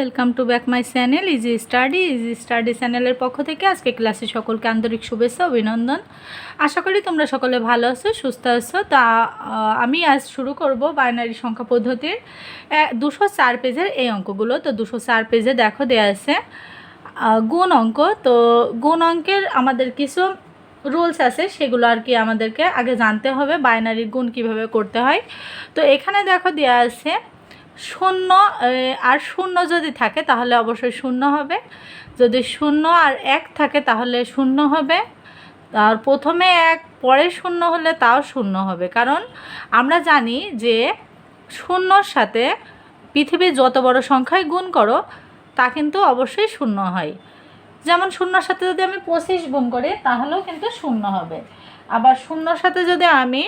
Welcome to back my channel easy study easy study চ্যানেলের পক্ষ থেকে আজকে ক্লাসে সকলকে আন্তরিক শুভেচ্ছা, অভিনন্দন। আশা করি তোমরা সকলে ভালো আছো, সুস্থ আছো। তা আমি আজ শুরু করব বাইনারি সংখ্যা পদ্ধতির। দুশো চার পেজের এই অঙ্কগুলো। তো দুশো চার পেজে দেখো, দেয়া আছে গুণ অঙ্ক। তো গুণ অঙ্কের আমাদের কিছু রুলস আছে, সেগুলো আর কি আমাদেরকে আগে জানতে হবে বাইনারি গুণ কীভাবে করতে হয়। তো এখানে দেখো দেওয়া আছে শূন্য আর শূন্য যদি থাকে তাহলে অবশ্যই শূন্য হবে। যদি শূন্য আর এক থাকে তাহলে শূন্য হবে। আর প্রথমে এক, পরে শূন্য হলে তাও শূন্য হবে। কারণ আমরা জানি যে শূন্যর সাথে পৃথিবীর যত বড় সংখ্যায় গুণ করো, তা কিন্তু অবশ্যই শূন্য হয়। যেমন শূন্যর সাথে যদি আমি পঁচিশ গুণ করি, তাহলেও কিন্তু শূন্য হবে। আবার শূন্যর সাথে যদি আমি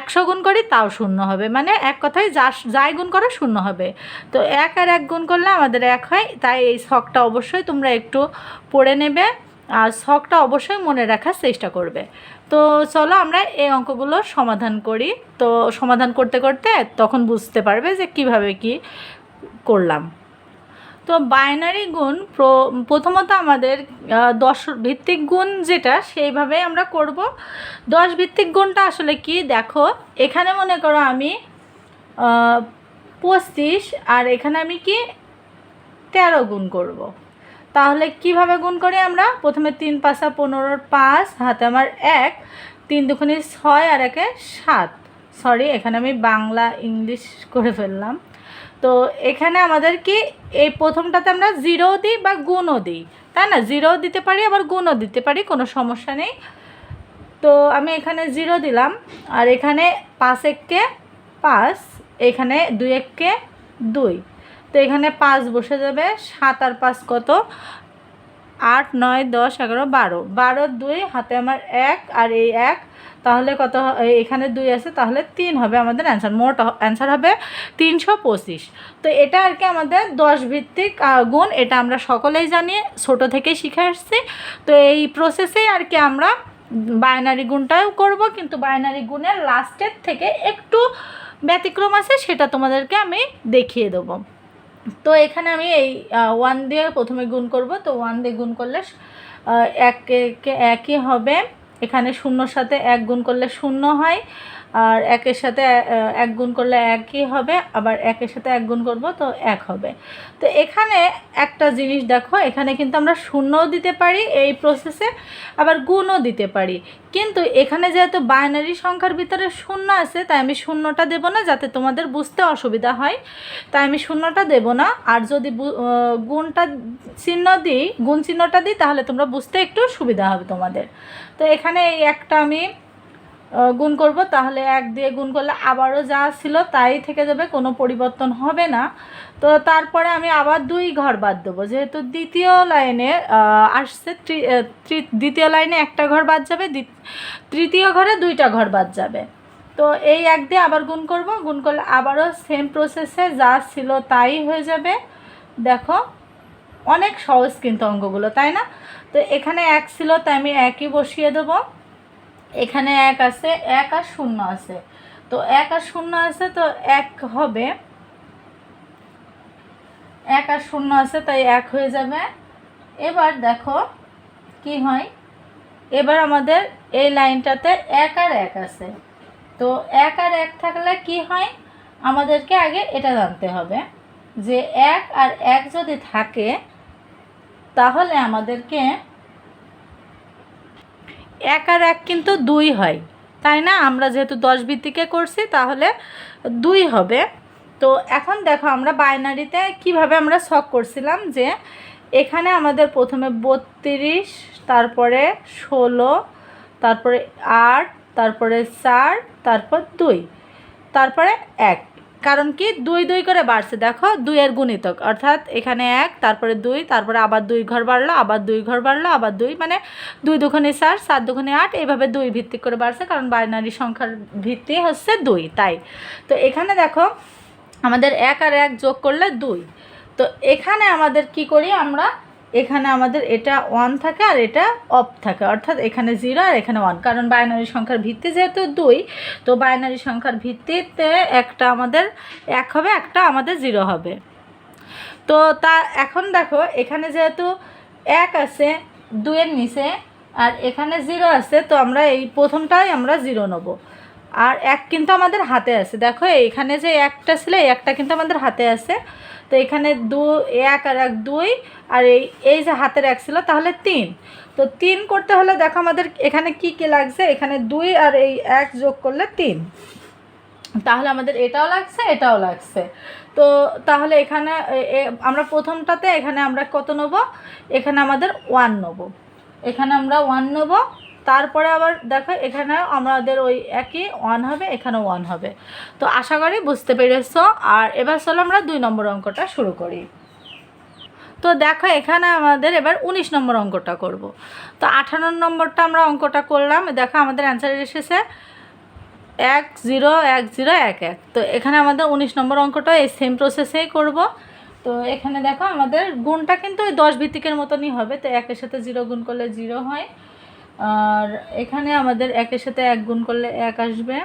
একশো গুণ করি, তাও শূন্য হবে। মানে এক কথায় যা যাই গুণ করো, শূন্য হবে। তো এক আর এক গুণ করলে আমাদের এক হয়, তাই এই শখটা অবশ্যই তোমরা একটু পড়ে নেবে আর শখটা অবশ্যই মনে রাখার চেষ্টা করবে। তো চলো আমরা এই অঙ্কগুলো সমাধান করি। তো সমাধান করতে করতে তখন বুঝতে পারবে যে কীভাবে কি করলাম। তো বাইনারি গুণ প্র- প্রথমত আমাদের দশ ভিত্তিক গুণ যেটা সেইভাবে আমরা করব। দশ ভিত্তিক গুণটা আসলে কি? দেখো, এখানে মনে করো আমি পঁচিশ, আর এখানে আমি কি? তেরো গুণ করব। তাহলে কীভাবে গুণ করি আমরা? প্রথমে তিন পাঁচা পনেরোর পাঁচ, হাতে আমার এক, তিন দুখানি ছয় আর একে সাত। সরি এখানে আমি বাংলা, ইংলিশ করে ফেললাম। তো এখানে আমাদের কি এই প্রথমটাতে আমরা জিরো দিই বা গুণও দিই, তাই না? জিরো দিতে পারি, আবার গুণও দিতে পারি, কোনো সমস্যা নেই। তো আমি এখানে জিরো দিলাম, আর এখানে পাঁচ এককে পাঁচ, এখানে দুই এককে দুই। তো এখানে পাঁচ বসে যাবে, সাত আর পাঁচ কত? আট, নয়, দশ, এগারো, বারো। বারো, দুই, হাতে আমার এক আর এই এক, তাহলে কত এখানে দুই আছে, তাহলে তিন হবে আমাদের অ্যান্সার মোট অ্যান্সার হবে তিনশো পঁচিশ। তো এটা আর কি আমাদের দশ ভিত্তিক গুণ, এটা আমরা সকলেই জানি, ছোট থেকেই শিখে আসছি। তো এই প্রসেসেই আর কি আমরা বাইনারি গুণটাও করব, কিন্তু বাইনারি গুণের লাস্টের থেকে একটু ব্যতিক্রম আছে, সেটা তোমাদেরকে আমি দেখিয়ে দেবো। তো এখানে আমি এই ওয়ান দিয়ে প্রথমে গুণ করব, তো ওয়ান দিয়ে গুণ করলে এক, একে একই হবে এখানে শূন্যর সাথে এক গুণ করলে শূন্য হয়, আর একের সাথে এক গুণ করলে একই হবে, আবার একের সাথে এক গুণ করব তো এক হবে। তো এখানে একটা জিনিস দেখো, এখানে কিন্তু আমরা শূন্যও দিতে পারি এই প্রসেসে আবার গুণও দিতে পারি। কিন্তু এখানে যেহেতু বাইনারি সংখ্যার ভিতরে শূন্য আছে, তাই আমি শূন্যটা দেব না, যাতে তোমাদের বুঝতে অসুবিধা হয়। তাই আমি শূন্যটা দেব না, আর যদি গুণটা চিহ্ন দিই, গুণ চিহ্নটা দিই, তাহলে তোমরা বুঝতে একটু সুবিধা হবে তোমাদের। তো এখানে এই একটা আমি গুণ করব। তাহলে এক দিয়ে গুণ করলে আবারও যা ছিল তাই থেকে যাবে, কোনো পরিবর্তন হবে না। তো তারপরে আমি আবার দুই ঘর বাদ দেবো। যেহেতু দ্বিতীয় লাইনে আসছে দ্বিতীয় লাইনে একটা ঘর বাদ যাবে তৃতীয় ঘরে দুইটা ঘর বাদ যাবে। তো এই এক দিয়ে আবার গুণ করব। গুণ করলে আবারও সেম প্রসেসে যা ছিল তাই হয়ে যাবে। দেখো, অনেক সহজ কিন্তু অঙ্কগুলো, তাই না? তো এখানে এক ছিল, তাই আমি একই বসিয়ে দেবো। এখানে এক আছে, এক আর শূন্য আছে। তো এক আর শূন্য আছে, তো এক হবে। এক আর শূন্য আছে, তাই এক হয়ে যাবে। এবার দেখো কি হয়। এবার আমাদের এই লাইনটাতে এক আর এক আছে। তো এক আর এক থাকলে কি হয়? আমাদেরকে আগে এটা জানতে হবে যে এক আর এক যদি থাকে তাহলে আমাদেরকে এক আর এক কিন্তু দুই হয়। তাই না? আমরা যেহেতু দশ ভিত্তিকে করছি, তাহলে দুই হবে। তো এখন দেখো, আমরা বাইনারিতে কীভাবে আমরা শখ করছিলাম যে, এখানে আমাদের প্রথমে বত্রিশ, তারপরে ষোলো, তারপরে আট, তারপরে চার, তারপর দুই, তারপরে এক। কারণ কি? দুই দুই করে বাড়ছে, দেখো, দুইয়ের গুণিতক। অর্থাৎ এখানে এক, তারপরে দুই, তারপরে আবার দুই ঘর বাড়লো, আবার দুই ঘর বাড়লো, আবার দুই মানে দুই দুখানে চার, সাত দুখানে আট, এইভাবে দুই ভিত্তিক করে বাড়ছে, কারণ বাইনারি সংখ্যার ভিত্তি হচ্ছে দুই, তাই। তো এখানে দেখো, আমাদের এক আর এক যোগ করলে দুই। তো এখানে আমাদের কি করি আমরা? এখানে আমাদের এটা ওয়ান থাকে আর এটা অফ থাকে। অর্থাৎ এখানে জিরো আর এখানে ওয়ান কারণ বাইনারি সংখ্যার ভিত্তি যেহেতু দুই, তো বাইনারি সংখ্যার ভিত্তিতে একটা আমাদের এক হবে, একটা আমাদের জিরো হবে। তো তা এখন দেখো, এখানে যেহেতু এক আছে দুয়ের নিচে, আর এখানে জিরো আছে, তো আমরা এই প্রথমটাই আমরা জিরো নেব। আর এক কিন্তু আমাদের হাতে আছে। দেখো এখানে যে একটা ছিল একটা কিন্তু আমাদের হাতে আছে। তো এখানে দু এক আর এক, দুই, আর এই এই যে হাতের এক ছিল, তাহলে তিন। তো তিন করতে হলে দেখো আমাদের এখানে কি কি লাগছে? এখানে দুই আর এই এক যোগ করলে তিন। তাহলে আমাদের এটাও লাগছে এটাও লাগছে। তো তাহলে এখানে আমরা প্রথমটাতে এখানে আমরা কত নেব? এখানে আমাদের ওয়ান নেব। এখানে আমরা ওয়ান নেব। তারপরে আবার দেখো, এখানে আমাদের ওই একই ওয়ান হবে এখানে ওয়ান হবে। তো আশা করি বুঝতে পেরেছ। আর এবার চলো আমরা দুই নম্বর অঙ্কটা শুরু করি। তো দেখো, এখানে আমাদের এবার উনিশ নম্বর অঙ্কটা করব। তো আঠান্ন নম্বরটা আমরা অঙ্কটা করলাম। দেখো, আমাদের অ্যান্সার এসেছে এক জিরো এক জিরো, এক এক। তো এখানে আমাদের উনিশ নম্বর অঙ্কটা এই সেম প্রসেসেই করব। তো এখানে দেখো, আমাদের গুণটা কিন্তু ওই দশ ভিত্তিকের মতনই হবে। তো একের সাথে জিরো গুণ করলে জিরো হয়। আর এখানে আমাদের একের সাথে এক গুণ করলে এক আসবে,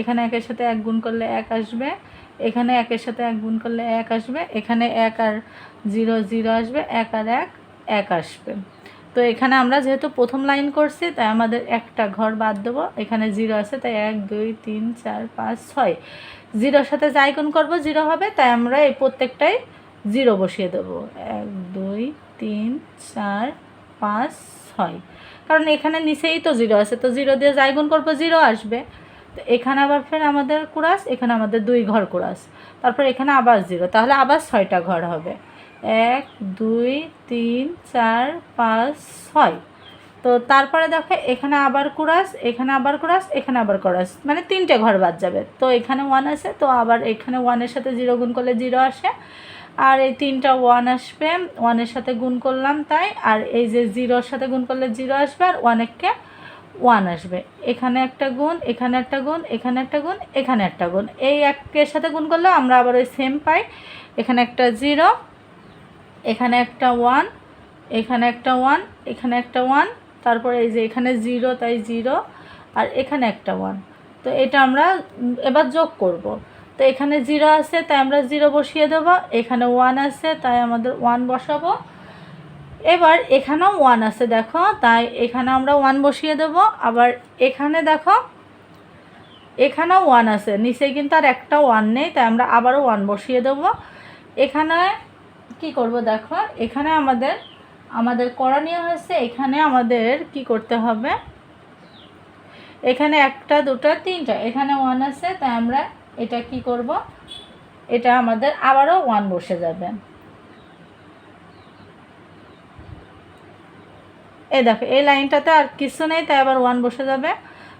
এখানে একের সাথে এক গুণ করলে এক আসবে, এখানে একের সাথে এক গুণ করলে এক আসবে, এখানে এক আর জিরো জিরো আসবে, এক আর এক এক আসবে। তো এখানে আমরা যেহেতু প্রথম লাইন করছি, তাই আমাদের একটা ঘর বাদ দেবো, এখানে জিরো আছে, তাই এক, দুই, তিন, চার, পাঁচ, ছয়। জিরোর সাথে যাই গুণ করব, জিরো হবে, তাই আমরা এই প্রত্যেকটাই জিরো বসিয়ে দেবো। এক, দুই, তিন, চার, পাঁচ, ছয়। কারণ এখানে নিচেই তো জিরো আছে, তো জিরো দিয়ে যাই গুণ করব জিরো আসবে। তো এখানে আবার ফের আমাদের কুরাস, এখানে আমাদের দুই ঘর কুরাস। তারপর এখানে আবার জিরো তাহলে আবার ছয়টা ঘর হবে। এক, দুই, তিন, চার, পাঁচ, ছয়। তো তারপরে দেখো, এখানে আবার কুরাস, এখানে আবার কুরাস, এখানে আবার কুরাস। মানে তিনটে ঘর বাদ যাবে। তো এখানে ওয়ান আছে, তো আবার এখানে ওয়ানের সাথে জিরো গুণ করলে জিরো আসে। আর এই তিনটা ওয়ান আসবে। ওয়ানের সাথে গুণ করলাম তাই, আর এই যে জিরোর সাথে গুণ করলে জিরো আসবে, আর ওয়ানেরকে ওয়ান আসবে। এখানে একটা গুণ, এখানে একটা গুণ, এখানে একটা গুণ, এখানে একটা গুণ। এই একের সাথে গুণ করলে আমরা আবার ওই সেম পাই। এখানে একটা জিরো এখানে একটা ওয়ান এখানে একটা ওয়ান এখানে একটা ওয়ান তারপরে এই যে এখানে জিরো তাই জিরো আর এখানে একটা ওয়ান তো এটা আমরা এবার যোগ করব। তো এখানে জিরো আছে, তাই আমরা জিরো বসিয়ে দেব। এখানে ওয়ান আছে, তাই আমাদের ওয়ান বসাবো। এবার এখানেও ওয়ান আছে, দেখো। তাই এখানে আমরা ওয়ান বসিয়ে দেব। আবার এখানে দেখো, এখানেও ওয়ান আছে। নিচে কিন্তু আর একটা ওয়ান নেই, তাই আমরা আবারও ওয়ান বসিয়ে দেব। এখানে কি করব দেখো, এখানে আমাদের আমাদের করণীয় হয়েছে এখানে আমাদের কি করতে হবে? এখানে একটা, দুটো, তিনটা, এখানে ওয়ান আছে, তাই আমরা এটা কি করব? এটা আমাদের আবারও ওয়ান বসে যাবে। এই দেখো, এই লাইনটাতে আর কিছু নেই, তাই আবার ওয়ান বসে যাবে।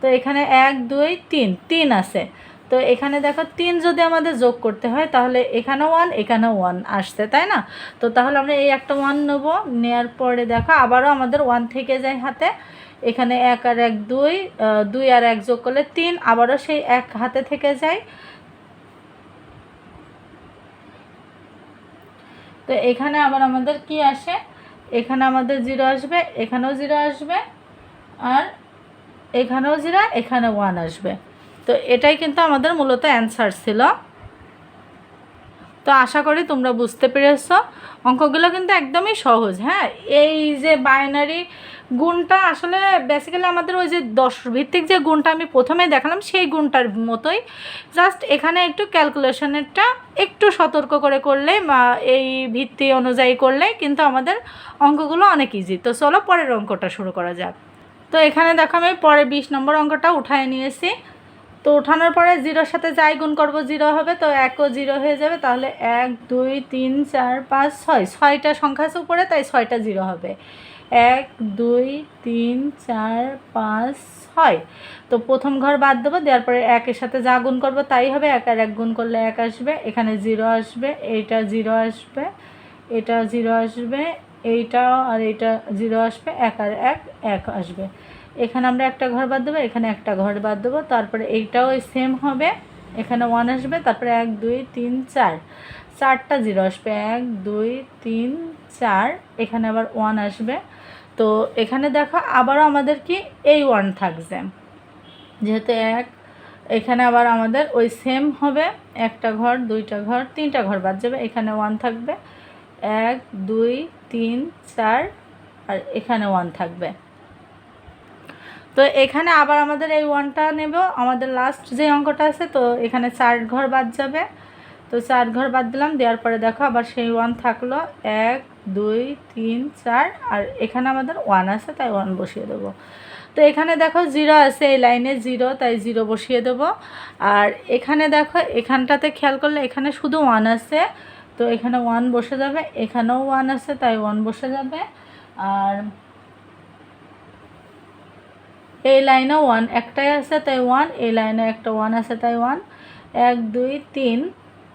তো এখানে এক, দুই, তিন তিন আছে। তো এখানে দেখো, তিন যদি আমাদের যোগ করতে হয়, তাহলে এখানে ওয়ান এখানে ওয়ান আসছে, তাই না? তো তাহলে আমরা এই একটা ওয়ান নেব নেওয়ার পরে দেখো, আবারও আমাদের ওয়ান থেকে যায় হাতে। এখানে এক আর এক দুই দুই আর এক যোগ করলে তিন, আবারও সেই এক হাতে থেকে যায়। তো এখানে আবার আমাদের কি আসে? এখানে আমাদের জিরো আসবে, এখানেও জিরো আসবে, আর এখানেও জিরো, এখানে ওয়ান আসবে। তো এটাই কিন্তু আমাদের মূলত অ্যান্সার ছিল। তো আশা করি তোমরা বুঝতে পেরেছ। অঙ্কগুলো কিন্তু একদমই সহজ হ্যাঁ? এই যে বাইনারি গুণটা আসলে বেসিক্যালি আমাদের ওই যে দশ ভিত্তিক যে গুণটা আমি প্রথমে দেখালাম, সেই গুণটার মতোই। জাস্ট এখানে একটু ক্যালকুলেশনেরটা একটু সতর্ক করে করলে বা এই ভিত্তি অনুযায়ী করলে কিন্তু আমাদের অঙ্কগুলো অনেক ইজি তো চলো পরের অঙ্কটা শুরু করা যাক। তো এখানে দেখো আমি পরে বিশ নম্বর অঙ্কটা উঠায় নিয়েছি। তো ওঠানোর পরে জিরোর সাথে যাই গুণ করব, জিরো হবে, তো একও জিরো হয়ে যাবে, তাহলে এক, দুই, তিন, চার, পাঁচ, ছয়। ছয়টা সংখ্যা আছে উপরে, তাই ছয়টা জিরো হবে। এক, দুই, তিন, চার, পাঁচ, ছয়। তো প্রথম ঘর বাদ দেবো, দেওয়ার পরে একের সাথে যা গুণ করব তাই হবে, এক আর এক গুণ করলে এক আসবে, এখানে জিরো আসবে, এইটা জিরো আসবে, এটা জিরো আসবে এইটাও আর এইটা জিরো আসবে, এক আর এক এক আসবে। এখানে আমরা একটা ঘর বাদ দেবো, এখানে একটা ঘর বাদ দেবো, তারপরে এইটাও সেম হবে, এখানে ওয়ান আসবে, তারপরে এক, দুই, তিন, চার। চারটা জিরো আসবে, এক, দুই, তিন, চার, এখানে আবার ওয়ান আসবে। তো এখানে দেখো আবারও আমাদের কি এই ওয়ান থাকছে। যেহেতু এক, এখানে আবার আমাদের ওই সেম হবে। একটা ঘর, দুইটা ঘর, তিনটা ঘর বাদ যাবে। এখানে ওয়ান থাকবে। এক, দুই, তিন, চার, আর এখানে ওয়ান থাকবে। তো এখানে আবার আমাদের এই ওয়ানটা নেব। আমাদের লাস্ট যে অঙ্কটা আছে, তো এখানে চার ঘর বাদ যাবে। তো চার ঘর বাদ দিলাম, দেওয়ার পরে দেখো আবার সেই ওয়ান থাকল। এক দুই, তিন, চার, আর এখানে আমাদের ওয়ান আছে, তাই ওয়ান বসিয়ে দেবো। তো এখানে দেখো জিরো আছে, এই লাইনে জিরো তাই জিরো বসিয়ে দেবো। আর এখানে দেখো, এখানটাতে খেয়াল করলে এখানে শুধু ওয়ান আছে, তো এখানে ওয়ান বসে যাবে, এখানেও ওয়ান আছে, তাই ওয়ান বসে যাবে। আর এই লাইনেও ওয়ান একটাই আছে, তাই ওয়ান এই লাইনে একটা ওয়ান আছে, তাই ওয়ান এক, দুই, তিন,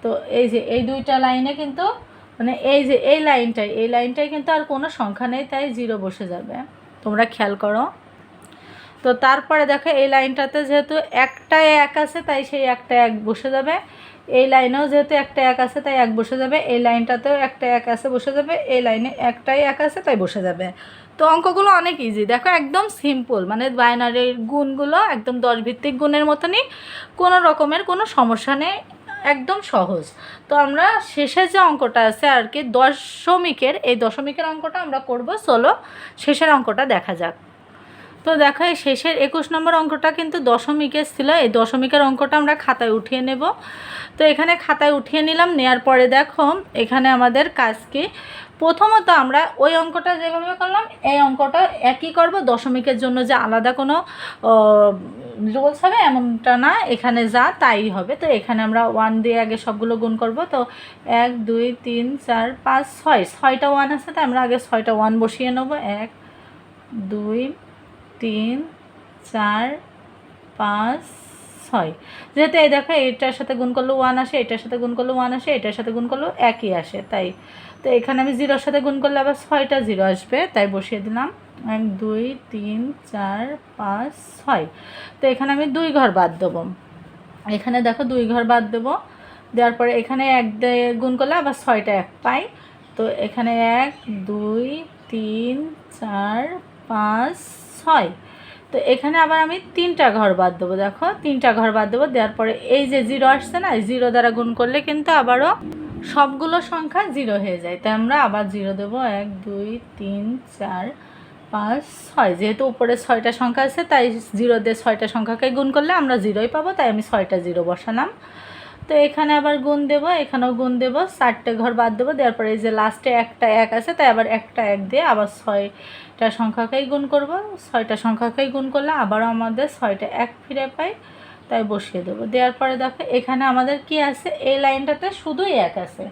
তো এই যে, এই দুইটা লাইনে কিন্তু মানে এই যে, এই লাইনটাই এই লাইনটাই কিন্তু আর কোনো সংখ্যা নেই, তাই জিরো বসে যাবে। তোমরা খেয়াল করো। তো তারপরে দেখো, এই লাইনটাতে যেহেতু একটা এক আছে, তাই সেই একটা এক বসে যাবে। এই লাইনেও যেহেতু একটা এক আছে, তাই এক বসে যাবে। এই লাইনটাতেও একটা এক আছে, বসে যাবে। এই লাইনে একটাই এক আছে, তাই বসে যাবে। তো অঙ্কগুলো অনেক ইজি দেখো, একদম সিম্পল মানে বাইনারির গুণগুলো একদম দশ ভিত্তিক গুণের মতনই। কোনো রকমের কোনো সমস্যা নেই। একদম সহজ। তো আমরা শেষের যে অঙ্কটা আছে আর কি, দশমিকের, এই দশমিকের অঙ্কটা আমরা করব। চলো, শেষের অঙ্কটা দেখা যাক। তো দেখো, এই শেষের একুশ নম্বর অঙ্কটা কিন্তু দশমিকের ছিল। এই দশমিকের অঙ্কটা আমরা খাতায় উঠিয়ে নেব। তো এখানে খাতায় উঠিয়ে নিলাম নেওয়ার পরে দেখো, এখানে আমাদের কাজ কি? প্রথমত আমরা ওই অঙ্কটা যেভাবে করলাম, এই অঙ্কটা একই করব। দশমিকের জন্য যে আলাদা কোনো রোলস হবে এমনটা না, এখানে যা তাই হবে। তো এখানে আমরা ওয়ান দিয়ে আগে সবগুলো গুণ করব। তো এক, দুই, তিন, চার, পাঁচ, ছয়। ছয়টা ওয়ান আছে তো আমরা আগে ছয়টা ওয়ান বসিয়ে নেব। এক, দুই তিন, চার, পাঁচ, ছয়। যেহেতু এই দেখো এটার সাথে গুণ করলেও ওয়ান আসে, এটার সাথে গুণ করলেও ওয়ান আসে, এটার সাথে গুণ করলেও একই আসে, তাই। তো এখানে আমি জিরোর সাথে গুণ করলে আবার ছয়টা জিরো আসবে, তাই বসিয়ে দিলাম। দুই, তিন, চার, পাঁচ, ছয়। তো এখানে আমি দুই ঘর বাদ দেবো। এখানে দেখো দুই ঘর বাদ দেবো। দেওয়ার পরে এখানে এক গুণ করলে আবার ছয়টা এক পাই। তো এখানে এক, দুই, তিন, চার, পাঁচ ছয়। তো এখানে আবার আমি তিনটা ঘর বাদ দেবো, দেখো। তিনটা ঘর বাদ দেবো, দেওয়ার পরে এই যে জিরো আসছে না জিরো দ্বারা গুণ করলে কিন্তু আবারও সবগুলো সংখ্যা জিরো হয়ে যায়। তাই আমরা আবার জিরো দেবো, এক, দুই, তিন, চার, পাঁচ, ছয়। যেহেতু উপরে ছয়টা সংখ্যা আছে, তাই জিরো দিয়ে ছয়টা সংখ্যাকে গুণ করলে আমরা জিরোই পাবো, তাই আমি ছয়টা জিরো বসালাম। তো এখানে আবার গুণ দেব, এখানেও গুণ দেব, চারটে ঘর বাদ দেবো, দেওয়ার পরে এই যে লাস্টে একটা এক আছে, তাই আবার একটা এক দিয়ে আবার ছয়টা সংখ্যাকেই গুণ করব। ছয়টা সংখ্যাকেই গুণ করলে আবারও আমাদের ছয়টা এক ফিরে পাই, তাই বসিয়ে দেবো। দেওয়ার পরে দেখো, এখানে আমাদের কি আছে? এই লাইনটাতে শুধুই এক আছে।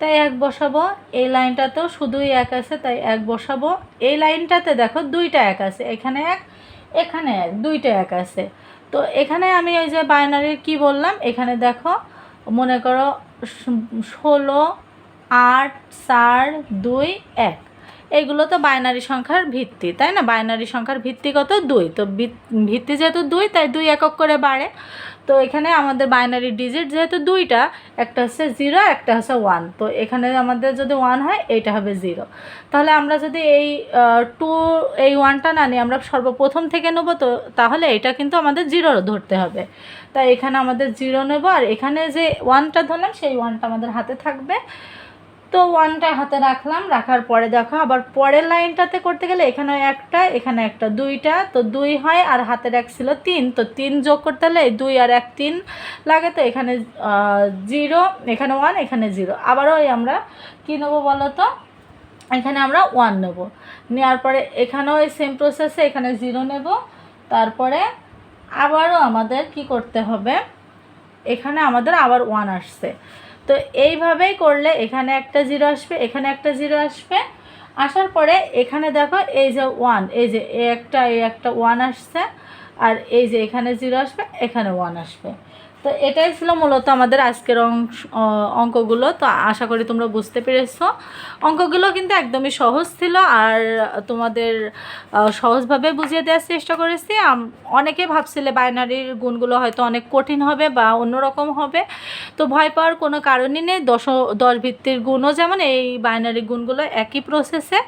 তাই এক বসাবো, এই লাইনটাতেও শুধুই এক আছে, তাই এক বসাবো। এই লাইনটাতে দেখো দুইটা এক আছে, এখানে এক এখানে এক, দুইটা এক আছে। তো এখানে আমি ওই যে বাইনারির কি বললাম? এখানে দেখো মনে করো ষোলো, আট, চার, দুই, এক। এগুলো তো বাইনারি সংখ্যার ভিত্তি, তাই না? বাইনারি সংখ্যার ভিত্তিগত দুই। তো ভিত্তি যেহেতু দুই, তাই দুই একক করে বাড়ে। তো এখানে আমাদের বাইনারি ডিজিট যেহেতু দুইটা, একটা হচ্ছে জিরো একটা হচ্ছে ওয়ান তো এখানে আমাদের যদি ওয়ান হয়, এইটা হবে জিরো তাহলে আমরা যদি এই টু এই ওয়ানটা না নিই আমরা সর্বপ্রথম থেকে নেব, তো তাহলে এটা কিন্তু আমাদের জিরো ধরতে হবে। তাই এখানে আমাদের জিরো নেব, আর এখানে যে ওয়ানটা ধরলাম, সেই ওয়ানটা আমাদের হাতে থাকবে। তো ওয়ানটা হাতে রাখলাম, রাখার পরে দেখো আবার পরের লাইনটাতে করতে গেলে এখানে একটা এখানে একটা, দুইটা, তো দুই হয় আর হাতের এক ছিল তিন, তো তিন যোগ করতে হলে দুই আর এক তিন লাগে, তো এখানে জিরো এখানে ওয়ান এখানে জিরো আবারও আমরা কী নেব বলো তো এখানে আমরা ওয়ান নেব। নেওয়ার পরে এখানেও এই সেম প্রসেসে এখানে জিরো নেব। তারপরে আবারও আমাদের কি করতে হবে? এখানে আমাদের আবার ওয়ান আসছে। তো এইভাবেই করলে এখানে একটা জিরো আসবে, এখানে একটা জিরো আসবে। আসার পরে এখানে দেখো এই যে ওয়ান এই যে একটা এই একটা ওয়ান আসছে, আর এই যে এখানে জিরো আসবে, এখানে ওয়ান আসবে। তো এটাই ছিল মূলত আমাদের আজকের অংশ অঙ্কগুলো। তো আশা করি তোমরা বুঝতে পেরেছ। অঙ্কগুলো কিন্তু একদমই সহজ ছিল আর তোমাদের সহজভাবে বুঝিয়ে দেওয়ার চেষ্টা করেছি। অনেকে ভাবছিলে বাইনারির গুণগুলো হয়তো অনেক কঠিন হবে বা অন্যরকম হবে। তো ভয় পাওয়ার কোনো কারণই নেই। দশ দশ ভিত্তির গুণও যেমন এই বাইনারি গুণগুলো একই প্রসেসে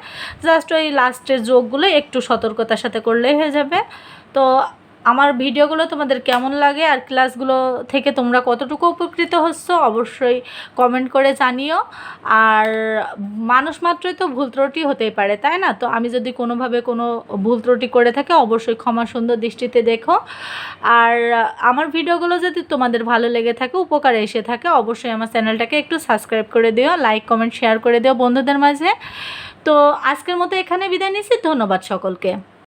জাস্ট ওই লাস্টের যোগগুলো একটু সতর্কতার সাথে করলেই হয়ে যাবে। তো আমার ভিডিওগুলো তোমাদের কেমন লাগে আর ক্লাসগুলো থেকে তোমরা কতটুকু উপকৃত হচ্ছ অবশ্যই কমেন্ট করে জানিও। আর মানুষ মাত্রই তো ভুল ত্রুটি হতেই পারে, তাই না? তো আমি যদি কোনোভাবে কোনো ভুল ত্রুটি করে থাকি, অবশ্যই ক্ষমা সুন্দর দৃষ্টিতে দেখো। আর আমার ভিডিওগুলো যদি তোমাদের ভালো লেগে থাকে, উপকারে এসে থাকে, অবশ্যই আমার চ্যানেলটাকে একটু সাবস্ক্রাইব করে দিও লাইক কমেন্ট শেয়ার করে দিও বন্ধুদের মাঝে। তো আজকের মতো এখানে বিদায় নিচ্ছি, ধন্যবাদ সকলকে।